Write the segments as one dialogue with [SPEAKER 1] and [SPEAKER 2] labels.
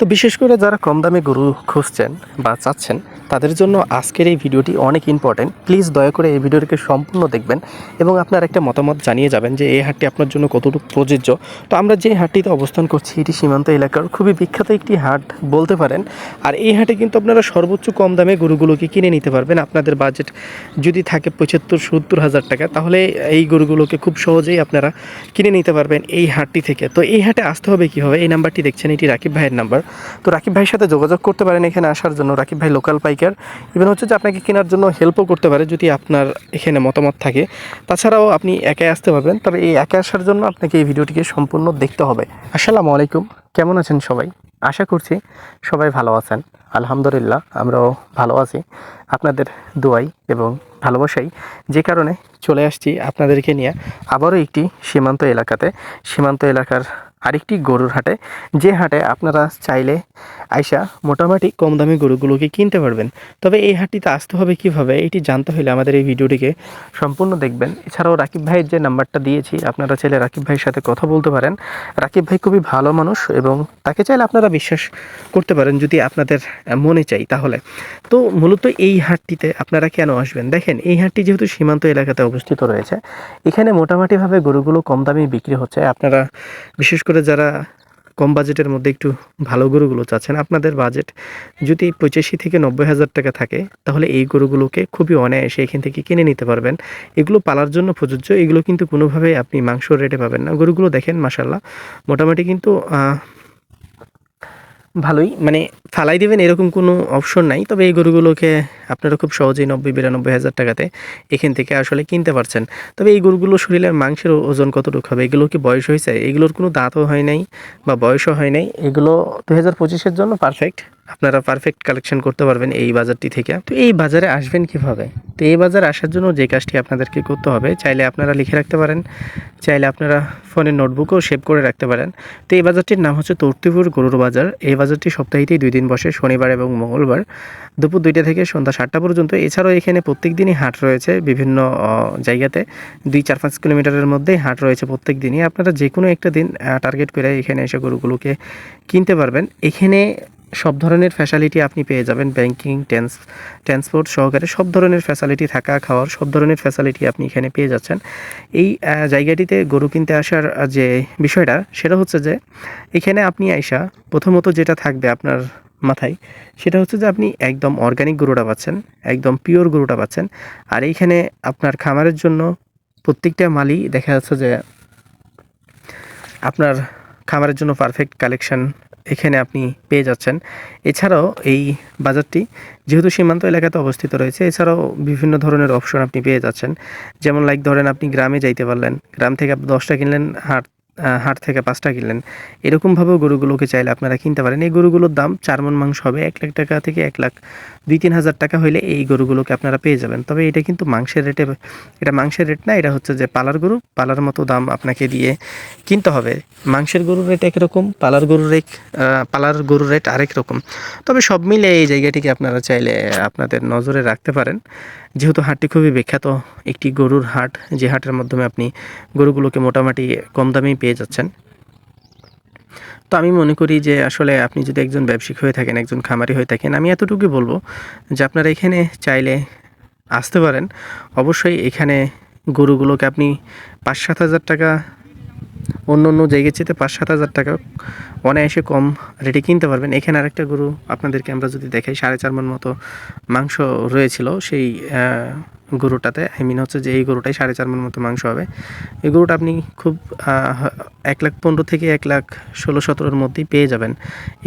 [SPEAKER 1] তো বিশেষ করে যারা কম দামে গরু খুঁজছেন বা চাচ্ছেন তাদের জন্য আজকের এই ভিডিওটি অনেক ইম্পর্টেন্ট প্লিজ দয়া করে এই ভিডিওটিকে সম্পূর্ণ দেখবেন এবং আপনার একটা মতামত জানিয়ে যাবেন যে এই হাটটি আপনার জন্য কতটুকু প্রযোজ্য। তো আমরা যে হাটটিতে অবস্থান করছি, এটি সীমান্ত এলাকার খুবই বিখ্যাত একটি হাট বলতে পারেন। আর এই হাটে কিন্তু আপনারা সর্বোচ্চ কম দামে গরুগুলোকে কিনে নিতে পারবেন। আপনাদের বাজেট যদি থাকে পঁচাত্তর, সত্তর হাজার টাকা, তাহলে এই গরুগুলোকে খুব সহজেই আপনারা কিনে নিতে পারবেন এই হাটটি থেকে। তো এই হাটে আসতে হবে কীভাবে? এই নাম্বারটি দেখছেন, এটি রাকিব ভাইয়ের নাম্বার। তো রাকিব ভাইয়ের সাথে যোগাযোগ করতে পারেন এখানে আসার জন্য। রাকিব ভাই লোকাল পাইকার ইভেন হচ্ছে যে আপনাকে কেনার জন্য হেল্পও করতে পারে যদি আপনার এখানে মতামত থাকে। তাছাড়াও আপনি একাই আসতে পারবেন, তবে এই একা আসার জন্য আপনাকে এই ভিডিওটিকে সম্পূর্ণ দেখতে হবে। আসসালামু আলাইকুম, কেমন আছেন সবাই? আশা করছি সবাই ভালো আছেন। আলহামদুলিল্লাহ, আমরাও ভালো আছি। আপনাদের দোয়াই এবং ভালোবাসাই যে কারণে চলে আসছি আপনাদেরকে নিয়ে আবারও একটি সীমান্ত এলাকাতে। সীমান্ত এলাকার আরেকটি গরুর হাটে। যে হাটে আপনারা চাইলে আইসা মোটামুটি কম দামি গরুগুলোকে কিনতে পারবেন। তবে এই হাটটিতে আসতে হবে কীভাবে, এটি জানতে হলে আমাদের এই ভিডিওটিকে সম্পূর্ণ দেখবেন। এছাড়াও রাকিব ভাইয়ের যে নাম্বারটা দিয়েছি, আপনারা চাইলে রাকিব ভাইয়ের সাথে কথা বলতে পারেন। রাকিব ভাই খুবই ভালো মানুষ এবং তাকে চাইলে আপনারা বিশ্বাস করতে পারেন যদি আপনাদের মনে চাই তাহলে। তো মূলত এই হাটটিতে আপনারা কেন আসবেন? দেখেন, এই হাটটি যেহেতু সীমান্ত এলাকাতে অবস্থিত রয়েছে, এখানে মোটামুটিভাবে গরুগুলো কম দামে বিক্রি হচ্ছে। আপনারা বিশেষ করে যারা কম বাজেটের মধ্যে একটু ভালো গরুগুলো চাচ্ছেন, আপনাদের বাজেট যদি পঁচাশি থেকে নব্বই হাজার টাকা থাকে, তাহলে এই গরুগুলোকে খুবই অনায়াসে এখান থেকে কিনে নিতে পারবেন। এগুলো পালার জন্য প্রযোজ্য, এগুলো কিন্তু কোনোভাবেই আপনি মাংস রেটে পাবেন না। গরুগুলো দেখেন মাসাল্লাহ মোটামুটি কিন্তু ভালোই মানে ফালাই দেবেন এরকম কোনো অপশন নাই। তবে এই গরুগুলোকে আপনারা খুব সহজেই নব্বই, বিরানব্বই হাজার টাকাতে এখান থেকে আসলে কিনতে পারছেন। তবে এই গরুগুলো শরীরের মাংসের ওজন কতটুকু হবে? এগুলো কি বয়স হয়েছে? এগুলোর কোনো দাঁতও হয় নাই বা বয়সও হয় নাই। এগুলো দু হাজার পঁচিশের জন্য পারফেক্ট আপনারা পারফেক্ট কালেকশন করতে পারবেন এই বাজারটি থেকে। তো এই বাজারে আসবেন কীভাবে? তো এই বাজারে আসার জন্য যে কাজটি আপনাদেরকে করতে হবে, চাইলে আপনারা লিখে রাখতে পারেন, চাইলে আপনারা ফোনের নোটবুকও সেভ করে রাখতে পারেন। তো এই বাজারটির নাম হচ্ছে তর্তিপুর গরুর বাজার। এই বাজারটি সপ্তাহেতেই দুই দিন বসে, শনিবার এবং মঙ্গলবার দুপুর দুইটা থেকে সন্ধ্যা সাতটা পর্যন্ত। এছাড়াও এখানে প্রত্যেক দিনই হাট রয়েছে বিভিন্ন জায়গাতে। দুই চার পাঁচ কিলোমিটারের মধ্যেই হাট রয়েছে প্রত্যেক দিনই আপনারা যে কোনো একটা দিন টার্গেট করে এখানে এসে গরুগুলোকে কিনতে পারবেন। এখানে সব ধরনের ফ্যাসিলিটি আপনি পেয়ে যাবেন। ব্যাংকিং ট্রান্স ট্রান্সপোর্ট সহকারে সব ধরনের ফ্যাসিলিটি থাকা, খাওয়ার সব ধরনের ফ্যাসিলিটি আপনি এখানে পেয়ে যাচ্ছেন। এই জায়গাটিতে গরু কিনতে আসার যে বিষয়টা, সেটা হচ্ছে যে, এখানে আপনি আইসা প্রথমত যেটা থাকবে আপনার মাথায়, সেটা হচ্ছে যে আপনি একদম অর্গানিক গরুটা পাচ্ছেন, একদম পিওর গরুটা পাচ্ছেন। আর এইখানে আপনার খামারের জন্য প্রত্যেকটা মালই দেখা যাচ্ছে যে আপনার খামারের জন্য পারফেক্ট কালেকশন এখানে আপনি পেয়ে যাচ্ছেন। এছাড়াও এই বাজারটি যেহেতু সীমান্ত এলাকাতে অবস্থিত রয়েছে, এছাড়াও বিভিন্ন ধরনের অপশন আপনি পেয়ে যাচ্ছেন। যেমন লাইক ধরেন আপনি গ্রামে যাইতে পারলেন, গ্রাম থেকে আপনি দশটা কিনলেন, হাট হাট থেকে পাঁচটা কিনলেন। এরকমভাবেও গরুগুলোকে চাইলে আপনারা কিনতে পারেন। এই গরুগুলোর দাম চার মন মাংস হবে এক লাখ টাকা থেকে এক লাখ, দুই তিন হাজার টাকা হইলে এই গরুগুলোকে আপনারা পেয়ে যাবেন। তবে এটা কিন্তু মাংসের রেটে, এটা মাংসের রেট না, এটা হচ্ছে যে পালার গরু, পালার মতো দাম আপনাকে দিয়ে কিনতে হবে। মাংসের গরুর রেট একরকম পালার গরুর রেট পালার গরুর রেট আরেক রকম। তবে সব মিলে এই জায়গাটিকে আপনারা চাইলে আপনাদের নজরে রাখতে পারেন। যেহেতু হাটটি খুবই বিখ্যাত একটি গরুর হাট, যে হাটের মাধ্যমে আপনি গরুগুলোকে মোটামুটি কম দামেই পেয়ে যাচ্ছেন। তো আমি মনে করি যে আসলে আপনি যদি একজন ব্যবসায়িক হয়ে থাকেন, একজন খামারি হয়ে থাকেন, আমি এতটুকুই বলব যে আপনারা এখানে চাইলে আসতে পারেন। অবশ্যই এখানে গরুগুলোকে আপনি পাঁচ সাত হাজার টাকা, অন্য অন্য জায়গার চেয়ে পাঁচ সাত হাজার টাকা অনায়াসে কম রেটে কিনতে পারবেন। এখানে আরেকটা গরু আপনাদেরকে আমরা যদি দেখাই, সাড়ে চার মন মতো মাংস রয়েছিল, সেই গরুটাতে আই মিন হচ্ছে যে এই গরুটাই সাড়ে চার মন মতো মাংস হবে। এই গরুটা আপনি খুব এক লাখ পনেরো থেকে এক লাখ ষোলো সতেরোর মধ্যেই পেয়ে যাবেন।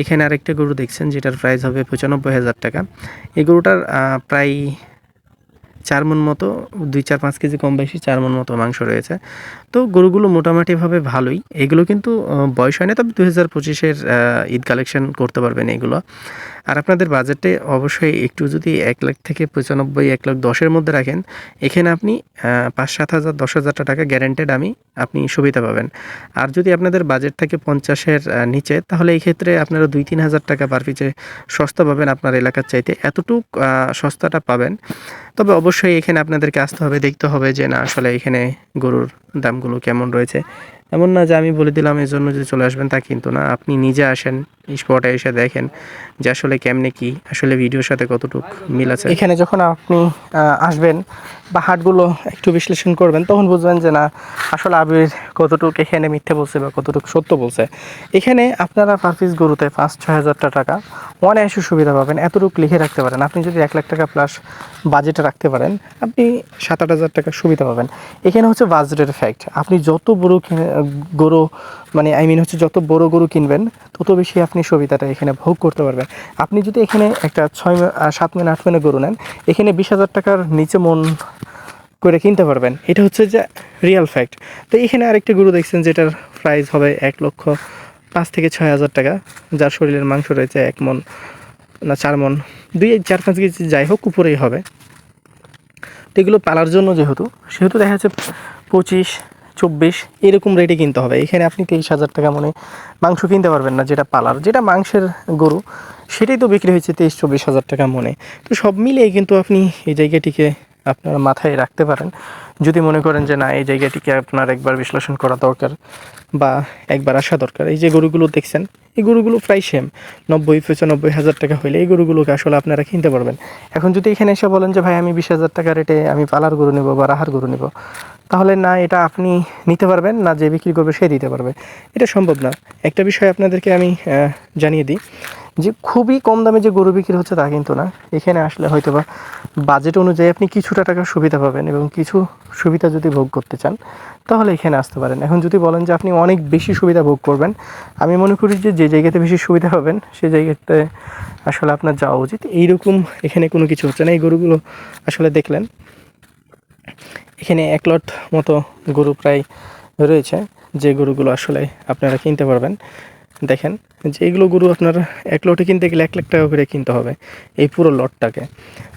[SPEAKER 1] এখানে আরেকটা গরু দেখছেন, যেটার প্রাইস হবে পঁচানব্বই হাজার টাকা। এই গরুটার প্রায় চার মন মতো, দুই চার পাঁচ কেজি কম বেশি চার মন মতো মাংস রয়েছে। তো গরুগুলো মোটামুটিভাবে ভালোই। এগুলো কিন্তু বয়স হয় না তবে দু হাজার পঁচিশের ঈদ কালেকশন করতে পারবেন এগুলো। আর আপনাদের বাজেটে অবশ্যই একটু যদি এক লাখ থেকে পঁচানব্বই, এক লাখ দশের মধ্যে রাখেন, এখানে আপনি পাঁচ সাত হাজার, দশ হাজার টাকা গ্যারেন্টেড আমি, আপনি সুবিধা পাবেন। আর যদি আপনাদের বাজেট থাকে পঞ্চাশের নিচে, তাহলে এই ক্ষেত্রে আপনারা দুই তিন হাজার টাকা পার পিছে সস্তা পাবেন আপনার এলাকার চাইতে। এতটুক সস্তাটা পাবেন। তবে অবশ্যই এখানে আপনাদেরকে আসতে হবে, দেখতে হবে যে না আসলে এখানে গরুর দামগুলো কেমন রয়েছে। এমন না যে আমি বলে দিলাম এই জন্য যে চলে আসবেন তা কিন্তু না। আপনি নিজে আসেন স্পটে এসে দেখেন যে আসলে কেমনে কি, আসলে ভিডিওর সাথে কতটুকু মিল আছে। এখানে যখন আপনি আসবেন বা হাটগুলো একটু বিশ্লেষণ করবেন, তখন বুঝবেন যে না, আসলে আবির কতটুকু এখানে মিথ্যে বলছে বা কতটুকু সত্য বলছে। এখানে আপনারা পার গরুতে পাঁচ, ছয় হাজার টাকা অনায়াসে সুবিধা পাবেন। এতটুকু লিখে রাখতে পারেন। আপনি যদি এক লাখ টাকা প্লাস বাজেটে রাখতে পারেন, আপনি সাত, আট হাজার টাকা সুবিধা পাবেন। এখানে হচ্ছে বাজেটের ফ্যাক্ট আপনি যত বড় গরু মানে আই মিন হচ্ছে যত বড় গরু কিনবেন, তত বেশি আপনি সুবিধাটা এখানে ভোগ করতে পারবেন। আপনি যদি এখানে একটা ছয় সাত মিনিট আট মিনিট গরু নেন, এখানে বিশ হাজার টাকার নিচে মন করে কিনতে পারবেন। এটা হচ্ছে যে রিয়েল ফ্যাক্ট তো এখানে আরেকটা গরু দেখছেন যেটার প্রাইস হবে এক লক্ষ পাঁচ থেকে ছয় হাজার টাকা, যার শরীরের মাংস রয়েছে এক মন, না, চার মন, দুই, চার, পাঁচ কেজি যাই হোক, উপরেই হবে। তো এগুলো পালার জন্য যেহেতু, সেহেতু দেখা যাচ্ছে পঁচিশ চব্বিশ। এরকম রেটে কিনতে হবে। এখানে আপনি তেইশ হাজার টাকা মনে মাংস কিনতে পারবেন না, যেটা পালার। যেটা মাংসের গরু, সেটাই তো বিক্রি হয়েছে তেইশ, চব্বিশ হাজার টাকা মনে। তো সব মিলিয়ে কিন্তু আপনি এই জায়গাটিকে আপনার মাথায় রাখতে পারেন। যদি মনে করেন যে না, এই জায়গাটিকে আপনার একবার বিশ্লেষণ করা দরকার বা একবার আসা দরকার। এই যে গরুগুলো দেখছেন, এই গরুগুলো প্রায় সেম নব্বই, পঁচানব্বই হাজার টাকা হলে এই গরুগুলোকে আসলে আপনারা কিনতে পারবেন। এখন যদি এখানে এসে বলেন যে, ভাই, আমি বিশ হাজার টাকা রেটে আমি পালার গরু নেব বা রাহার গরু নেব। তাহলে না, এটা আপনি নিতে পারবেন, না যে বিক্রি করবে সে দিতে পারবে। এটা সম্ভব না। একটা বিষয় আপনাদেরকে আমি জানিয়ে দিই যে খুবই কম দামে যে গরু বিক্রি হচ্ছে তা কিন্তু না। এখানে আসলে হয়তো বা বাজেট অনুযায়ী আপনি কিছুটা টাকা সুবিধা পাবেন এবং কিছু সুবিধা যদি ভোগ করতে চান, তাহলে এখানে আসতে পারেন। এখন যদি বলেন যে আপনি অনেক বেশি সুবিধা ভোগ করবেন, আমি মনে করি যে যে জায়গাতে বেশি সুবিধা পাবেন সেই জায়গাতে আসলে আপনার যাওয়া উচিত। এইরকম এখানে কোনো কিছু হচ্ছে না। এই গরুগুলো আসলে দেখলেন এখানে এক লট মতো গরু প্রায় রয়েছে। যে গরুগুলো আসলে আপনারা কিনতে পারবেন। দেখেন, যে এইগুলো গরু আপনার এক লটে কিনতে গেলে এক লাখ টাকা করে কিনতে হবে এই পুরো লটটাকে।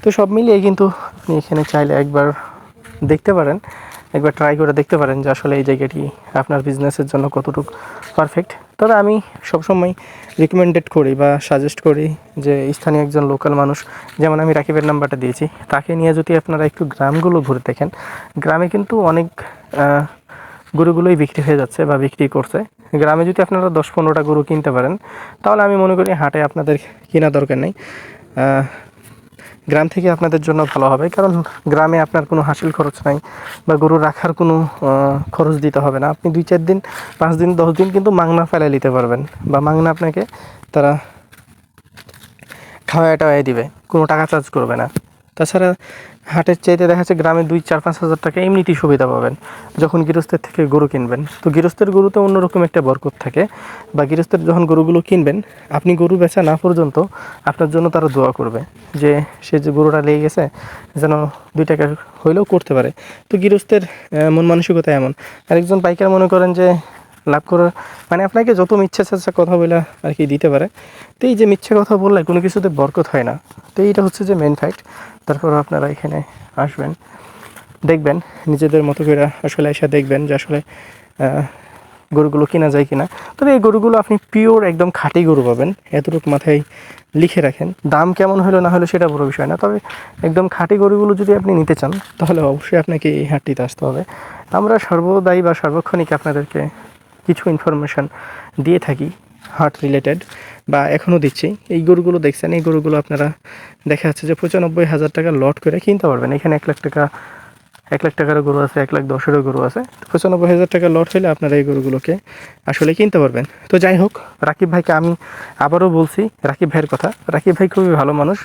[SPEAKER 1] তো সব মিলিয়ে কিন্তু আপনি এখানে চাইলে একবার দেখতে পারেন, একবার ট্রাই করে দেখতে পারেন যে আসলে এই জায়গাটি আপনার বিজনেসের জন্য কতটুকু পারফেক্ট তবে আমি সবসময় রিকমেন্ডেড করি বা সাজেস্ট করি যে স্থানীয় একজন লোকাল মানুষ, যেমন আমি রাকিবের নাম্বারটা দিয়েছি, তাকে নিয়ে যদি আপনারা একটু গ্রামগুলো ঘুরে দেখেন, গ্রামে কিন্তু অনেক গরুগুলোই বিক্রি হয়ে যাচ্ছে বা বিক্রি করছে। গ্রামে যদি আপনারা দশ পনেরোটা গরু কিনতে পারেন, তাহলে আমি মনে করি হাটে আপনাদের কেনা দরকার নেই। গ্রাম থেকে আপনাদের জন্য ভালো হবে, কারণ গ্রামে আপনার কোনো হাসিল খরচ নাই বা গরু রাখার কোনো খরচ দিতে হবে না। আপনি দুই চার দিন, পাঁচ দিন, দশ দিন কিন্তু মাংনা ফেলে নিতে পারবেন বা মাংনা আপনাকে তারা খাওয়ায় টাওয়াই দিবে, কোনো টাকা চার্জ করবে না। তাছাড়া হাটের চাইতে দেখা যাচ্ছে গ্রামে দুই, চার, পাঁচ হাজার টাকা এমনিতেই সুবিধা পাবেন, যখন গৃহস্থের থেকে গরু কিনবেন। তো গৃহস্থের গরুতে অন্যরকম একটা বরকত থাকে বা গৃহস্থের যখন গরুগুলো কিনবেন, আপনি গরু বেচা না পর্যন্ত আপনার জন্য তারা দোয়া করবে যে সে যে গরুটা লেগে গেছে যেন দুই টাকা হইলেও করতে পারে। তো গৃহস্থের মন মানসিকতা এমন। আরেকজন পাইকার মনে করেন যে লাভ করার মানে আপনাকে যত মিথ্যা চেষ্টা কথা বলে আর কি দিতে পারে, তো এই যে মিথ্যা কথা বললে কোনো কিছুতে বরকত হয় না। তো এইটা হচ্ছে যে মেন ফ্যাক্ট তারপর আপনারা এখানে আসবেন, দেখবেন, নিজেদের মতো করে আসলে এসে দেখবেন যে আসলে গরুগুলো কেনা যায় কিনা। তবে এই গরুগুলো আপনি পিওর একদম খাঁটি গরু পাবেন, এতটুকু মাথায় লিখে রাখেন। দাম কেমন হলো না হলো সেটা বড় বিষয় না, তবে একদম খাঁটি গরুগুলো যদি আপনি নিতে চান, তাহলে অবশ্যই আপনাকে এই হাটটিতে আসতে হবে। আমরা সর্বদাই বা সর্বক্ষণিক আপনাদেরকে কিছু ইনফরমেশান দিয়ে থাকি হার্ট রিলেটেড বা এখনও দিচ্ছি। এই গরুগুলো দেখছেন, এই গরুগুলো আপনারা দেখা যাচ্ছে যে পঁচানব্বই হাজার টাকা লট করে কিনতে পারবেন। এখানে এক লাখ টাকা এক লাখ টাকারও গরু আছে এক লাখ দশেরও গরু আছে। পঁচানব্বই হাজার টাকা লট হলে আপনারা এই গরুগুলোকে আসলে কিনতে পারবেন। তো যাই হোক রাকিব ভাইকে আমি আবারও বলছি রাকিব ভাইয়ের কথা। রাকিব ভাই খুবই ভালো মানুষ।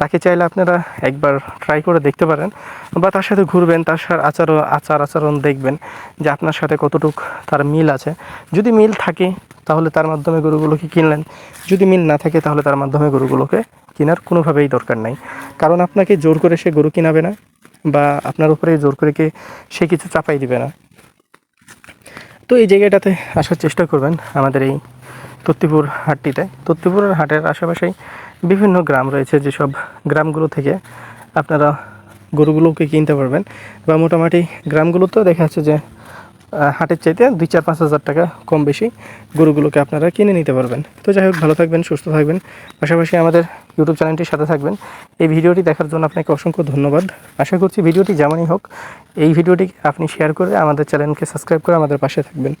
[SPEAKER 1] তাকে চাইলে আপনারা একবার ট্রাই করে দেখতে পারেন বা তার সাথে ঘুরবেন তার আচার আচার আচরণ দেখবেন যে আপনার সাথে কতটুক তার মিল আছে। যদি মিল থাকে তাহলে তার মাধ্যমে গরুগুলোকে কিনলেন। যদি মিল না থাকে তাহলে তার মাধ্যমে গরুগুলোকে কেনার কোনোভাবেই দরকার নাই। কারণ আপনাকে জোর করে সে গরু কিনাবে না। বা আপনার উপরে জোর করে কে সে কিছু চাপাই দিবে না। তো এই জায়গাটাতে আসার চেষ্টা করবেন আমাদের এই তত্তিপুর হাটটিতে। তত্তিপুরের হাটের আশেপাশেই বিভিন্ন গ্রাম রয়েছে, যেসব গ্রামগুলো থেকে আপনারা গরুগুলোকে কিনতে পারবেন। বা মোটামুটি গ্রামগুলোতেও দেখা যাচ্ছে যে হাটের চাইতে দুই চার পাঁচ হাজার টাকা কম বেশি গরুগুলোকে আপনারা কিনে নিতে পারবেন। তো যাই হোক, ভালো থাকবেন, সুস্থ থাকবেন। পাশাপাশি আমাদের ইউটিউব চ্যানেলটির সাথে থাকবেন। এই ভিডিওটি দেখার জন্য আপনাকে অসংখ্য ধন্যবাদ। আশা করছি ভিডিওটি যেমনই হোক, এই ভিডিওটি আপনি শেয়ার করে আমাদের চ্যানেলকে সাবস্ক্রাইব করে আমাদের পাশে থাকবেন।